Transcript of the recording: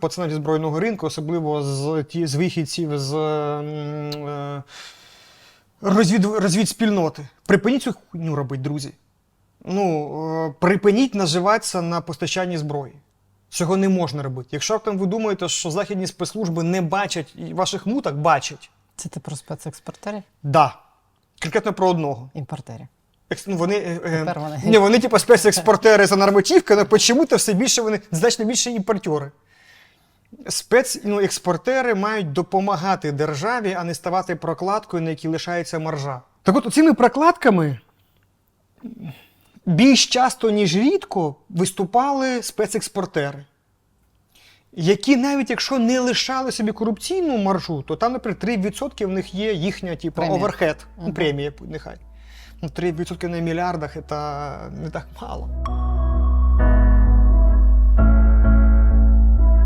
пацанів збройного ринку, особливо з ті з вихідців з е, розвід, розвідспільноти. Припиніть цю хуйню робити, друзі. Ну, е, припиніть наживатися на постачанні зброї. Цього не можна робити. Якщо там ви думаєте, що західні спецслужби не бачать ваших муток, бачать. Це ти про спецекспортерів? Да. Конкретно про одного. Імпортерів. Екс- Ну, вони, е, е, вони- Ні, вони типу спецекспортери за нормативки, але чому-то все більше вони значно більше імпортери. Спецекспортери мають допомагати державі, а не ставати прокладкою, на якій лишається маржа. Так от цими прокладками більш часто, ніж рідко, виступали спецекспортери, які навіть якщо не лишали собі корупційну маржу, то там, наприклад, 3% в них є їхня, типу, Премія. оверхед, ну, Мгм. премія, нехай. Ну, 3% на мільярдах це не так мало.